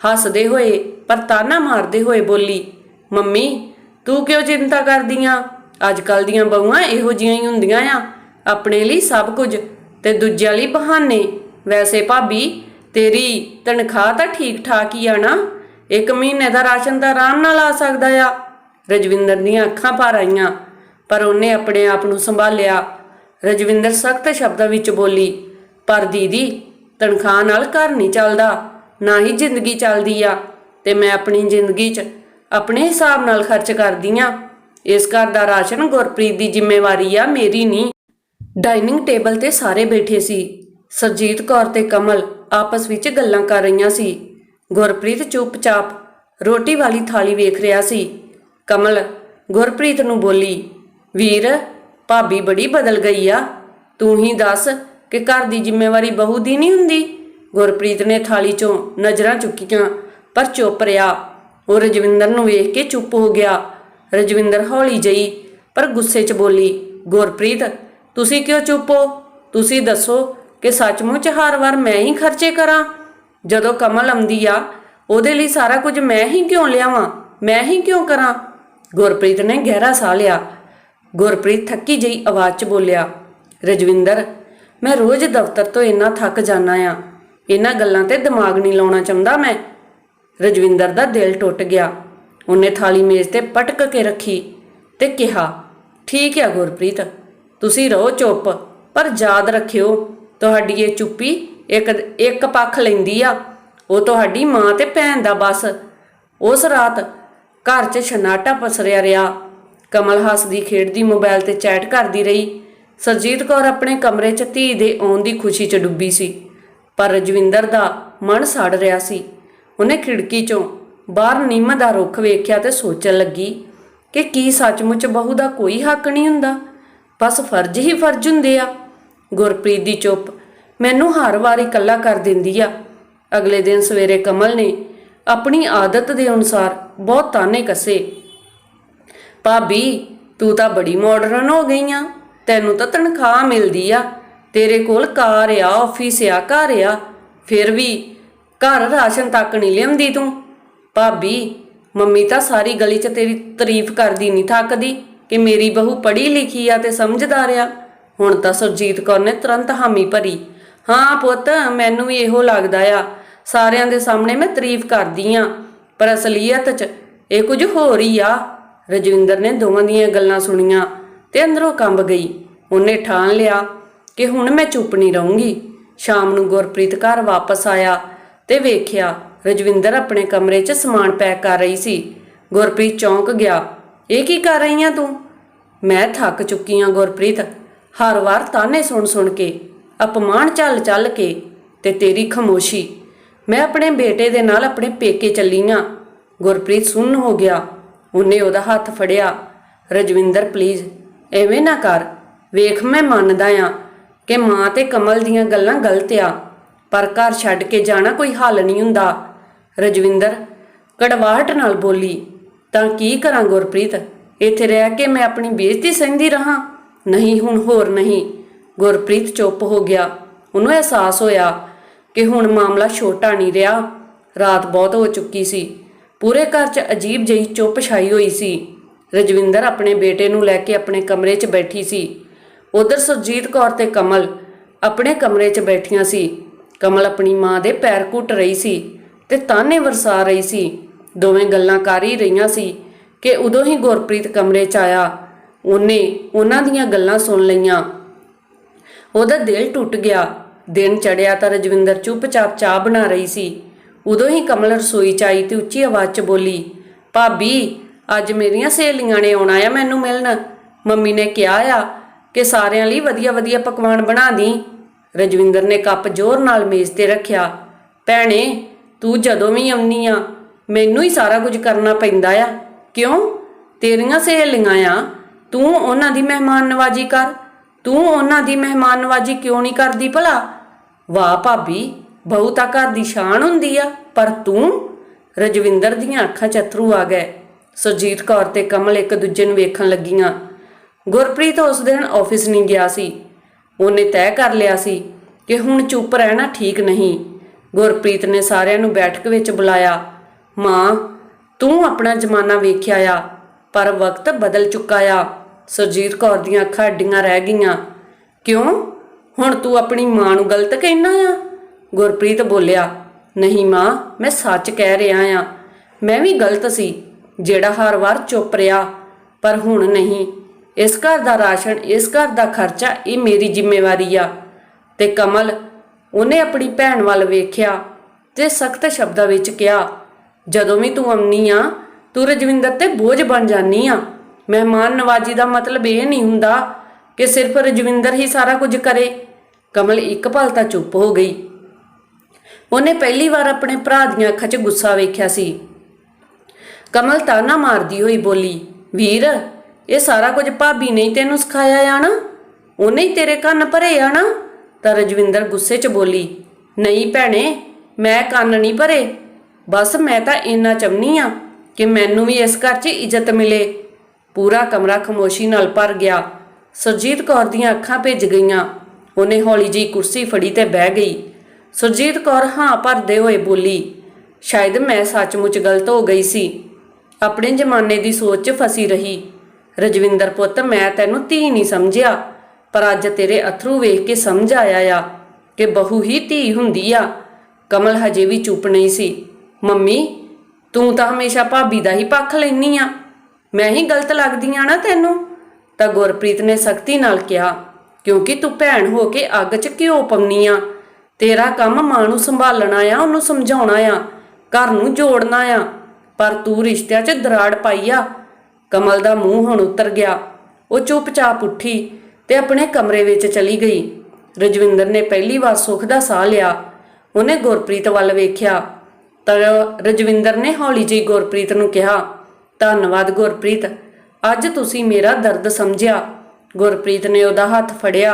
ਹੱਸਦੇ ਹੋਏ, ਪਰ ਤਾਨਾ ਮਾਰਦੇ ਹੋਏ ਬੋਲੀ, ਮੰਮੀ, ਤੂੰ ਕਿਉਂ ਚਿੰਤਾ ਕਰਦੀ ਆਂ ਅੱਜ ਕੱਲ ਦੀਆਂ ਬਹੂਆਂ ਇਹੋ ਜਿਹੀਆਂ ਹੀ ਹੁੰਦੀਆਂ ਆ। ਆਪਣੇ ਲਈ ਸਭ ਕੁਝ ਤੇ ਦੂਜਿਆਂ ਲਈ ਬਹਾਨੇ। ਵੈਸੇ ਭਾਬੀ, ਤੇਰੀ ਤਨਖਾਹ ਤਾਂ ਠੀਕ ਠਾਕ ਹੀ ਆ ਨਾ? ਇੱਕ ਮਹੀਨੇ ਦਾ ਰਾਸ਼ਨ ਤਾਂ ਆਰਾਮ ਨਾਲ ਆ ਸਕਦਾ ਆ। ਰਜਵਿੰਦਰ ਦੀਆਂ ਅੱਖਾਂ ਭਰ ਆਈਆਂ, ਪਰ ਉਹਨੇ ਆਪਣੇ ਆਪ ਨੂੰ ਸੰਭਾਲਿਆ। ਰਜਵਿੰਦਰ ਸਖਤ ਸ਼ਬਦਾਂ ਵਿੱਚ ਬੋਲੀ, ਪਰ ਦੀਦੀ ਤਨਖਾਹ ਨਾਲ ਘਰ ਨਹੀਂ ਚੱਲਦਾ, ਨਾ ਹੀ ਜ਼ਿੰਦਗੀ ਚੱਲਦੀ ਆ। ਤੇ ਮੈਂ ਆਪਣੀ ਜ਼ਿੰਦਗੀ 'ਚ ਆਪਣੇ ਹਿਸਾਬ ਨਾਲ ਖਰਚ ਕਰਦੀ ਆ। ਇਸ ਘਰ ਦਾ ਰਾਸ਼ਨ ਗੁਰਪ੍ਰੀਤ ਦੀ ਜ਼ਿੰਮੇਵਾਰੀ ਆ, ਮੇਰੀ ਨਹੀਂ। ਡਾਈਨਿੰਗ ਟੇਬਲ ਤੇ ਸਾਰੇ ਬੈਠੇ ਸੀ। ਸਰਜੀਤ ਕੌਰ ਤੇ ਕਮਲ ਆਪਸ ਵਿੱਚ ਗੱਲਾਂ ਕਰ ਰਹੀਆਂ ਸੀ। ਗੁਰਪ੍ਰੀਤ ਚੁੱਪਚਾਪ ਰੋਟੀ ਵਾਲੀ ਥਾਲੀ ਵੇਖ ਰਿਹਾ ਸੀ। ਕਮਲ ਗੁਰਪ੍ਰੀਤ ਨੂੰ ਬੋਲੀ, ਵੀਰ, ਭਾਬੀ ਬੜੀ ਬਦਲ ਗਈ ਆ। ਤੂੰ ਹੀ ਦੱਸ ਕਿ ਘਰ ਦੀ ਜ਼ਿੰਮੇਵਾਰੀ ਬਹੂ ਦੀ ਨਹੀਂ ਹੁੰਦੀ। ਗੁਰਪ੍ਰੀਤ ਨੇ ਥਾਲੀ ਚੋਂ ਨਜ਼ਰਾਂ ਚੁੱਕੀਆਂ, ਪਰ ਚੁੱਪ ਰਿਹਾ। ਉਹ ਰਜਵਿੰਦਰ ਨੂੰ ਵੇਖ ਕੇ ਚੁੱਪ ਹੋ ਗਿਆ। ਰਜਵਿੰਦਰ ਹੌਲੀ ਜਈ ਪਰ ਗੁੱਸੇ 'ਚ ਬੋਲੀ, ਗੁਰਪ੍ਰੀਤ, ਤੁਸੀਂ ਕਿਉਂ ਚੁੱਪ ਹੋ? ਤੁਸੀਂ ਦੱਸੋ ਕਿ ਸੱਚਮੁੱਚ ਹਰ ਵਾਰ ਮੈਂ ਹੀ ਖਰਚੇ ਕਰਾਂ? ਜਦੋਂ ਕਮਲ ਆਉਂਦੀ ਆ, ਉਹਦੇ ਲਈ ਸਾਰਾ ਕੁਝ ਮੈਂ ਹੀ ਕਿਉਂ ਲਿਆਵਾਂ? ਮੈਂ ਹੀ ਕਿਉਂ ਕਰਾਂ? ਗੁਰਪ੍ਰੀਤ ਨੇ ਗਹਿਰਾ ਸਾਹ ਲਿਆ। ਗੁਰਪ੍ਰੀਤ ਥੱਕੀ ਜਈ ਆਵਾਜ਼ 'ਚ ਬੋਲਿਆ, ਰਜਵਿੰਦਰ ਮੈਂ ਰੋਜ਼ ਦਫ਼ਤਰ ਤੋਂ ਇੰਨਾ ਥੱਕ ਜਾਣਾ ਆ। ਇਹਨਾਂ ਗੱਲਾਂ ਤੇ ਦਿਮਾਗ ਨਹੀਂ ਲਾਉਣਾ ਚਾਹੁੰਦਾ ਮੈਂ। ਰਜਵਿੰਦਰ ਦਾ ਦਿਲ ਟੁੱਟ ਗਿਆ। ਉਹਨੇ ਥਾਲੀ ਮੇਜ਼ ਤੇ ਪਟਕ ਕੇ ਰੱਖੀ ਤੇ ਕਿਹਾ, ਠੀਕ ਆ ਗੁਰਪ੍ਰੀਤ, ਤੁਸੀਂ ਰਹੋ ਚੁੱਪ, ਪਰ ਯਾਦ ਰੱਖਿਓ, ਤੁਹਾਡੀ ਇਹ ਚੁੱਪੀ ਇੱਕ ਇੱਕ ਪੱਖ ਲੈਂਦੀ ਆ। ਉਹ ਤੁਹਾਡੀ ਮਾਂ ਤੇ ਭੈਣ ਦਾ ਬਸ। ਉਸ ਰਾਤ ਘਰ 'ਚ ਛਨਾਟਾ ਪਸਰਿਆ ਰਿਹਾ। ਕਮਲ ਹੱਸਦੀ ਖੇਡਦੀ ਮੋਬਾਈਲ ਤੇ ਚੈਟ ਕਰਦੀ ਰਹੀ। ਸਰਜੀਤ ਕੌਰ ਆਪਣੇ ਕਮਰੇ 'ਚ ਧੀ ਦੇ ਆਉਣ ਦੀ ਖੁਸ਼ੀ 'ਚ ਡੁੱਬੀ ਸੀ, ਪਰ ਰਜਵਿੰਦਰ ਦਾ ਮਨ ਸੜ ਰਿਹਾ ਸੀ। ਉਹਨੇ ਖਿੜਕੀ 'ਚੋਂ ਬਾਹਰ ਨਿੰਮ ਦਾ ਰੁੱਖ ਵੇਖਿਆ ਤੇ ਸੋਚਣ ਲੱਗੀ ਕਿ ਕੀ ਸੱਚਮੁੱਚ ਬਹੂ ਦਾ ਕੋਈ ਹੱਕ ਨਹੀਂ ਹੁੰਦਾ। ਬਸ ਫਰਜ਼ ਹੀ ਫਰਜ਼ ਹੁੰਦੇ ਆ। ਗੁਰਪ੍ਰੀਤ ਦੀ ਚੁੱਪ ਮੈਨੂੰ ਹਰ ਵਾਰ ਇਕੱਲਾ ਕਰ ਦਿੰਦੀ ਆ। ਅਗਲੇ ਦਿਨ ਸਵੇਰੇ ਕਮਲ ਨੇ ਆਪਣੀ ਆਦਤ ਦੇ ਅਨੁਸਾਰ ਬਹੁਤ ਤਾਨੇ ਕੱਸੇ। ਭਾਬੀ, ਤੂੰ ਤਾਂ ਬੜੀ ਮਾਡਰਨ ਹੋ ਗਈ ਆ। ਤੈਨੂੰ ਤਾਂ ਤਨਖਾਹ ਮਿਲਦੀ ਆ। ਤੇਰੇ ਕੋਲ ਕਾਰ ਆ ਆਫਿਸ ਆ, ਘਰ ਆ। ਫਿਰ ਵੀ ਘਰ ਰਾਸ਼ਨ ਤੱਕ ਨਹੀਂ ਲਿਆਉਂਦੀ ਤੂੰ। ਭਾਬੀ, ਮੰਮੀ ਤਾਂ ਸਾਰੀ ਗਲੀ 'ਚ ਤੇਰੀ ਤਾਰੀਫ ਕਰਦੀ ਨਹੀਂ ਥੱਕਦੀ ਕਿ ਮੇਰੀ ਬਹੂ ਪੜ੍ਹੀ ਲਿਖੀ ਆ ਤੇ ਸਮਝਦਾਰ ਆ। ਹੁਣ ਤਾਂ ਸੁਰਜੀਤ ਕੌਰ ਨੇ ਤੁਰੰਤ ਹਾਮੀ ਭਰੀ। ਹਾਂ ਪੁੱਤ, ਮੈਨੂੰ ਵੀ ਇਹੋ ਲੱਗਦਾ ਆ। ਸਾਰਿਆਂ ਦੇ ਸਾਹਮਣੇ ਮੈਂ ਤਾਰੀਫ ਕਰਦੀ ਆ, ਪਰ ਅਸਲੀਅਤ 'ਚ ਇਹ ਕੁਝ ਹੋਰ ਹੀ ਆ। ਰਜਵਿੰਦਰ ਨੇ ਦੋਵਾਂ ਦੀਆਂ ਗੱਲਾਂ ਸੁਣੀਆਂ। ਤੇ ਅੰਦਰੋਂ ਕੰਬ ਗਈ। ਉਹਨੇ ਠਾਣ ਲਿਆ ਕਿ ਹੁਣ ਮੈਂ ਚੁੱਪ ਨਹੀਂ ਰਹੂੰਗੀ। ਸ਼ਾਮ ਨੂੰ ਗੁਰਪ੍ਰੀਤ ਘਰ ਵਾਪਸ ਆਇਆ ਤੇ ਵੇਖਿਆ ਰਜਵਿੰਦਰ ਆਪਣੇ ਕਮਰੇ 'ਚ ਸਮਾਨ ਪੈਕ ਕਰ ਰਹੀ ਸੀ। ਗੁਰਪ੍ਰੀਤ ਚੌਂਕ ਗਿਆ। ਇਹ ਕੀ ਕਰ ਰਹੀ ਆ ਤੂੰ? ਮੈਂ ਥੱਕ ਚੁੱਕੀ ਆ ਗੁਰਪ੍ਰੀਤ। ਹਰ ਵਾਰ ਤਾਨੇ ਸੁਣ ਸੁਣ ਕੇ, ਅਪਮਾਨ ਚੱਲ ਚੱਲ ਕੇ ਤੇ ਤੇਰੀ ਖਮੋਸ਼ੀ। ਮੈਂ ਆਪਣੇ ਬੇਟੇ ਦੇ ਨਾਲ ਆਪਣੇ ਪੇਕੇ ਚੱਲੀ ਆ। ਗੁਰਪ੍ਰੀਤ ਸੁੰਨ ਹੋ ਗਿਆ। ਉਹਨੇ ਉਹਦਾ ਹੱਥ ਫੜਿਆ। ਰਜਵਿੰਦਰ ਪਲੀਜ਼ ਐਵੇਂ ਨਾ ਕਰ। ਵੇਖ, ਮੈਂ ਮੰਨਦਾ ਆ ਕਿ ਮਾਂ ਤੇ ਕਮਲ ਦੀਆਂ ਗੱਲਾਂ ਗਲਤ ਆ, ਪਰ ਘਰ ਛੱਡ ਕੇ ਜਾਣਾ ਕੋਈ ਹੱਲ ਨਹੀਂ ਹੁੰਦਾ। ਰਜਵਿੰਦਰ ਕੜਵਾਹਟ ਨਾਲ ਬੋਲੀ, ਤਾਂ ਕੀ ਕਰਾਂ ਗੁਰਪ੍ਰੀਤ? ਇੱਥੇ ਰਹਿ ਕੇ ਮੈਂ ਆਪਣੀ ਬੇਇੱਜ਼ਤੀ ਸਹਿੰਦੀ ਰਹਾ? ਨਹੀਂ, ਹੁਣ ਹੋਰ ਨਹੀਂ। ਗੁਰਪ੍ਰੀਤ ਚੁੱਪ ਹੋ ਗਿਆ। ਉਹਨੂੰ ਅਹਿਸਾਸ ਹੋਇਆ ਕਿ ਹੁਣ ਮਾਮਲਾ ਛੋਟਾ ਨਹੀਂ ਰਿਹਾ। ਰਾਤ ਬਹੁਤ ਹੋ ਚੁੱਕੀ ਸੀ। ਪੂਰੇ ਘਰ 'ਚ ਅਜੀਬ ਜਿਹੀ ਚੁੱਪ ਛਾਈ ਹੋਈ ਸੀ। ਰਜਵਿੰਦਰ ਆਪਣੇ ਬੇਟੇ ਨੂੰ ਲੈ ਕੇ ਆਪਣੇ ਕਮਰੇ 'ਚ ਬੈਠੀ ਸੀ। ਉਧਰ ਸੁਰਜੀਤ ਕੌਰ ਤੇ ਕਮਲ ਆਪਣੇ ਕਮਰੇ 'ਚ ਬੈਠੀਆਂ ਸੀ। ਕਮਲ ਆਪਣੀ ਮਾਂ ਦੇ ਪੈਰ ਘੁੱਟ ਰਹੀ ਸੀ ਤੇ ਤਾਨੇ ਵਰਸਾ ਰਹੀ ਸੀ। ਦੋਵੇਂ ਗੱਲਾਂ ਕਰ ਹੀ ਰਹੀਆਂ ਸੀ ਕਿ ਉਦੋਂ ਹੀ ਗੁਰਪ੍ਰੀਤ ਕਮਰੇ 'ਚ ਆਇਆ। ਉਹਨੇ ਉਹਨਾਂ ਦੀਆਂ ਗੱਲਾਂ ਸੁਣ ਲਈਆਂ। ਉਹਦਾ ਦਿਲ ਟੁੱਟ ਗਿਆ। ਦਿਨ ਚੜਿਆ ਤਾਂ ਰਜਵਿੰਦਰ ਚੁੱਪਚਾਪ ਚਾਹ ਬਣਾ ਰਹੀ ਸੀ। ਉਦੋਂ ਹੀ ਕਮਲ ਰਸੋਈ ਚ ਆਈ ਤੇ ਉੱਚੀ ਆਵਾਜ਼ 'ਚ ਬੋਲੀ, ਭਾਬੀ ਅੱਜ ਮੇਰੀਆਂ ਸਹੇਲੀਆਂ ਨੇ ਆਉਣਾ ਆ ਮੈਨੂੰ ਮਿਲਣ। ਮੰਮੀ ਨੇ ਕਿਹਾ ਆ ਕਿ ਸਾਰਿਆਂ ਲਈ ਵਧੀਆ ਵਧੀਆ ਪਕਵਾਨ ਬਣਾ ਦੀ। ਰਜਵਿੰਦਰ ਨੇ ਕੱਪ ਜ਼ੋਰ ਨਾਲ ਮੇਜ਼ ਤੇ ਰੱਖਿਆ। ਭੈਣੇ, ਤੂੰ ਜਦੋਂ ਵੀ ਆਉਣੀ ਆ, ਮੈਨੂੰ ਹੀ ਸਾਰਾ ਕੁਝ ਕਰਨਾ ਪੈਂਦਾ ਆ। ਕਿਉਂ? ਤੇਰੀਆਂ ਸਹੇਲੀਆਂ ਆ। ਤੂੰ ਉਹਨਾਂ ਦੀ ਮਹਿਮਾਨ ਨਵਾਜੀ ਕਰ। ਤੂੰ ਉਹਨਾਂ ਦੀ ਮਹਿਮਾਨ ਨਵਾਜੀ ਕਿਉਂ ਨਹੀਂ ਕਰਦੀ ਭਲਾ? ਵਾਹ ਭਾਬੀ, ਬਹੁਤਾ ਘਰ ਦੀ ਸ਼ਾਨ ਹੁੰਦੀ ਆ, ਪਰ ਤੂੰ? ਰਜਵਿੰਦਰ ਦੀਆਂ ਅੱਖਾਂ 'ਚ ਅਥਰੂ ਆ ਗਏ। ਸੁਰਜੀਤ ਕੌਰ ਤੇ ਕਮਲ ਇੱਕ ਦੂਜੇ ਨੂੰ ਵੇਖਣ ਲੱਗੀਆਂ। ਗੁਰਪ੍ਰੀਤ ਉਸ ਦਿਨ ਆਫਿਸ ਨਹੀਂ ਗਿਆ ਸੀ। ਉਹਨੇ ਤੈਅ ਕਰ ਲਿਆ ਸੀ ਕਿ ਹੁਣ ਚੁੱਪ ਰਹਿਣਾ ਠੀਕ ਨਹੀਂ। ਗੁਰਪ੍ਰੀਤ ਨੇ ਸਾਰਿਆਂ ਨੂੰ ਬੈਠਕ ਵਿੱਚ ਬੁਲਾਇਆ। ਮਾਂ, ਤੂੰ ਆਪਣਾ ਜ਼ਮਾਨਾ ਵੇਖਿਆ ਆ, ਪਰ ਵਕਤ ਬਦਲ ਚੁੱਕਾ ਆ ਸੁਰਜੀਤ ਕੌਰ ਦੀਆਂ ਅੱਖਾਂ ਅੱਡੀਆਂ ਰਹਿ ਗਈਆਂ। ਕਿਉਂ? ਹੁਣ ਤੂੰ ਆਪਣੀ ਮਾਂ ਨੂੰ ਗਲਤ ਕਹਿਣਾ ਆ ਗੁਰਪ੍ਰੀਤ ਬੋਲਿਆ। ਨਹੀਂ ਮਾਂ, ਮੈਂ ਸੱਚ ਕਹਿ ਰਿਹਾ ਆ। ਮੈਂ ਵੀ ਗਲਤ ਸੀ। ਜਿਹੜਾ ਹਰ ਵਾਰ ਚੁੱਪ ਰਿਹਾ, ਪਰ ਹੁਣ ਨਹੀਂ। ਇਸ ਘਰ ਦਾ ਰਾਸ਼ਨ, ਇਸ ਘਰ ਦਾ ਖਰਚਾ, ਇਹ ਮੇਰੀ ਜ਼ਿੰਮੇਵਾਰੀ ਆ। ਤੇ ਕਮਲ ਉਹਨੇ ਆਪਣੀ ਭੈਣ ਵੱਲ ਵੇਖਿਆ ਤੇ ਸਖਤ ਸ਼ਬਦਾਂ ਵਿੱਚ ਕਿਹਾ, ਜਦੋਂ ਵੀ ਤੂੰ ਆਉਣੀ ਆ, ਤੂੰ ਰਜਵਿੰਦਰ ਤੇ ਬੋਝ ਬਣ ਜਾਨੀ ਆ। ਮਹਿਮਾਨ ਨਵਾਜੀ ਦਾ ਮਤਲਬ ਇਹ ਨਹੀਂ ਹੁੰਦਾ ਕਿ ਸਿਰਫ ਰਜਵਿੰਦਰ ਹੀ ਸਾਰਾ ਕੁਝ ਕਰੇ। ਕਮਲ ਇੱਕ ਪਲ ਤਾਂ ਚੁੱਪ ਹੋ ਗਈ। ਉਹਨੇ ਪਹਿਲੀ ਵਾਰ ਆਪਣੇ ਭਰਾ ਦੀਆਂ ਅੱਖਾਂ 'ਚ ਗੁੱਸਾ ਵੇਖਿਆ ਸੀ। ਕਮਲ ਤਾਨਾ ਮਾਰਦੀ ਹੋਈ ਬੋਲੀ, ਵੀਰ, ਇਹ ਸਾਰਾ ਕੁਝ ਭਾਬੀ ਨੇ ਹੀ ਤੈਨੂੰ ਸਿਖਾਇਆ ਆ ਨਾ? ਉਹਨੇ ਹੀ ਤੇਰੇ ਕੰਨ ਭਰੇ ਆ ਨਾ? ਤਾਂ ਰਜਵਿੰਦਰ ਗੁੱਸੇ 'ਚ ਬੋਲੀ, ਨਹੀਂ ਭੈਣੇ, ਮੈਂ ਕੰਨ ਨਹੀਂ ਭਰੇ। ਬਸ ਮੈਂ ਤਾਂ ਇੰਨਾ ਚਮਨੀ ਆ ਕਿ ਮੈਨੂੰ ਵੀ ਇਸ ਘਰ 'ਚ ਇੱਜ਼ਤ ਮਿਲੇ। ਪੂਰਾ ਕਮਰਾ ਖਮੋਸ਼ੀ ਨਾਲ ਭਰ ਗਿਆ। ਸੁਰਜੀਤ ਕੌਰ ਦੀਆਂ ਅੱਖਾਂ ਭਿੱਜ ਗਈਆਂ। ਉਹਨੇ ਹੌਲੀ ਜਿਹੀ ਕੁਰਸੀ ਫੜੀ ਤੇ ਬਹਿ ਗਈ। ਸੁਰਜੀਤ ਕੌਰ ਹਾਂ ਭਰਦੇ ਹੋਏ ਬੋਲੀ, ਸ਼ਾਇਦ ਮੈਂ ਸੱਚਮੁੱਚ ਗਲਤ ਹੋ ਗਈ ਸੀ। ਆਪਣੇ ਜ਼ਮਾਨੇ ਦੀ ਸੋਚ 'ਚ ਫਸੀ ਰਹੀ। ਰਜਵਿੰਦਰ ਪੁੱਤ, ਮੈਂ ਤੈਨੂੰ ਧੀ ਨਹੀਂ ਸਮਝਿਆ, ਪਰ ਅੱਜ ਤੇਰੇ ਅਥਰੂ ਵੇਖ ਕੇ ਸਮਝ ਆਇਆ ਆ ਕਿ ਬਹੂ ਹੀ ਧੀ ਹੁੰਦੀ ਆ। ਕਮਲ ਹਜੇ ਵੀ ਚੁੱਪ ਨਹੀਂ ਸੀ। ਮੰਮੀ, ਤੂੰ ਤਾਂ ਹਮੇਸ਼ਾ ਭਾਬੀ ਦਾ ਹੀ ਪੱਖ ਲੈਨੀ ਆ। ਮੈਂ ਹੀ ਗਲਤ ਲੱਗਦੀ ਆ ਨਾ ਤੈਨੂੰ? ਤਾਂ ਗੁਰਪ੍ਰੀਤ ਨੇ ਸਖਤੀ ਨਾਲ ਕਿਹਾ, ਕਿਉਂਕਿ ਤੂੰ ਭੈਣ ਹੋ ਕੇ ਅੱਗ 'ਚ ਘਿਓ ਪਾਉਣੀ ਆ। ਤੇਰਾ ਕੰਮ ਮਾਂ ਨੂੰ ਸੰਭਾਲਣਾ ਆ, ਉਹਨੂੰ ਸਮਝਾਉਣਾ ਆ, ਘਰ ਨੂੰ ਜੋੜਨਾ ਆ। ਪਰ ਤੂੰ ਰਿਸ਼ਤਿਆਂ 'ਚ ਦਰਾੜ ਪਾਈ ਆ। ਕਮਲ ਦਾ ਮੂੰਹ ਹੁਣ ਉਤਰ ਗਿਆ। ਉਹ ਚੁੱਪਚਾਪ ਉੱਠੀ ਤੇ ਆਪਣੇ ਕਮਰੇ ਵਿੱਚ ਚਲੀ ਗਈ। ਰਜਵਿੰਦਰ ਨੇ ਪਹਿਲੀ ਵਾਰ ਸੁੱਖ ਦਾ ਸਾਹ ਲਿਆ। ਉਹਨੇ ਗੁਰਪ੍ਰੀਤ ਵੱਲ ਵੇਖਿਆ। ਤਾਂ ਰਜਵਿੰਦਰ ਨੇ ਹੌਲੀ ਜਿਹੀ ਗੁਰਪ੍ਰੀਤ ਨੂੰ ਕਿਹਾ, ਧੰਨਵਾਦ ਗੁਰਪ੍ਰੀਤ। ਅੱਜ ਤੁਸੀਂ ਮੇਰਾ ਦਰਦ ਸਮਝਿਆ। ਗੁਰਪ੍ਰੀਤ ਨੇ ਉਹਦਾ ਹੱਥ ਫੜਿਆ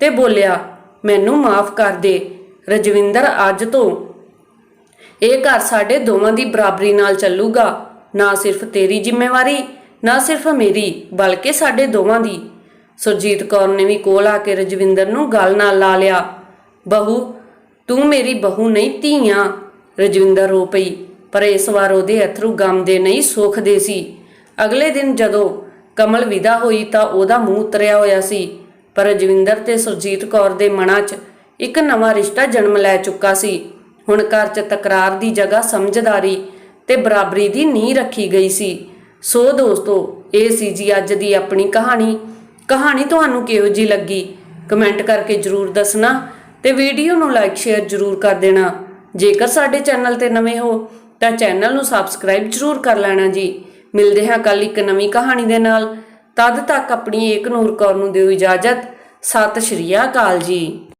ਤੇ ਬੋਲਿਆ, ਮੈਨੂੰ ਮਾਫ ਕਰ ਦੇ। ਰਜਵਿੰਦਰ ਅੱਜ ਤੋਂ ਇਹ ਘਰ ਸਾਡੇ ਦੋਵਾਂ ਦੀ ਬਰਾਬਰੀ ਨਾਲ ਚੱਲੂਗਾ। ਨਾ ਸਿਰਫ ਤੇਰੀ ਜ਼ਿੰਮੇਵਾਰੀ, ਨਾ ਸਿਰਫ ਮੇਰੀ, ਬਲਕਿ ਸਾਡੇ ਦੋਵਾਂ ਦੀ। ਸੁਰਜੀਤ ਕੌਰ ਨੇ ਵੀ ਕੋਲ ਆ ਕੇ ਰਜਵਿੰਦਰ ਨੂੰ ਗੱਲ ਨਾਲ ਲਾ ਲਿਆ। ਬਹੂ, ਤੂੰ ਮੇਰੀ ਬਹੂ ਨਹੀਂ, ਧੀਆਂ। ਰਜਵਿੰਦਰ ਰੋ ਪਈ, ਪਰ ਇਸ ਵਾਰ ਉਹਦੇ ਅਥਰੂ ਗਮ ਦੇ ਨਹੀਂ ਸੁੱਖ ਦੇ ਸੀ। ਅਗਲੇ ਦਿਨ ਜਦੋਂ ਕਮਲ ਵਿਦਾ ਹੋਈ ਤਾਂ ਉਹਦਾ ਮੂੰਹ ਉਤਰਿਆ ਹੋਇਆ ਸੀ, ਪਰ ਰਜਵਿੰਦਰ ਤੇ ਸੁਰਜੀਤ ਕੌਰ ਦੇ ਮਨਾਂ 'ਚ ਇੱਕ ਨਵਾਂ ਰਿਸ਼ਤਾ ਜਨਮ ਲੈ ਚੁੱਕਾ ਸੀ। ਹੁਣ ਘਰ 'ਚ ਤਕਰਾਰ ਦੀ ਜਗ੍ਹਾ ਸਮਝਦਾਰੀ ਤੇ ਬਰਾਬਰੀ ਦੀ ਨੀਂਹ ਰੱਖੀ ਗਈ ਸੀ। ਸੋ ਦੋਸਤੋ, ਇਹ ਸੀ ਜੀ ਅੱਜ ਦੀ ਆਪਣੀ ਕਹਾਣੀ। ਕਹਾਣੀ ਤੁਹਾਨੂੰ ਕਿਹੋ ਜੀ ਲੱਗੀ? ਕਮੈਂਟ ਕਰਕੇ ਜਰੂਰ ਦੱਸਣਾ ਤੇ ਵੀਡੀਓ ਨੂੰ ਲਾਈਕ, ਸ਼ੇਅਰ ਜਰੂਰ ਕਰ ਦੇਣਾ। ਜੇਕਰ ਸਾਡੇ ਚੈਨਲ ਤੇ ਨਵੇਂ ਹੋ, ਤਾਂ ਚੈਨਲ ਨੂੰ ਸਬਸਕ੍ਰਾਈਬ ਜਰੂਰ ਕਰ ਲੈਣਾ ਜੀ। ਮਿਲਦੇ ਹਾਂ ਕੱਲ ਇੱਕ ਨਵੀਂ ਕਹਾਣੀ ਦੇ ਨਾਲ। ਤਦ ਤੱਕ ਆਪਣੀ ਏਕ ਨੂਰ ਕੌਰ ਨੂੰ ਦਿਓ ਇਜਾਜ਼ਤ। ਸਤਿ ਸ਼੍ਰੀ ਅਕਾਲ ਜੀ।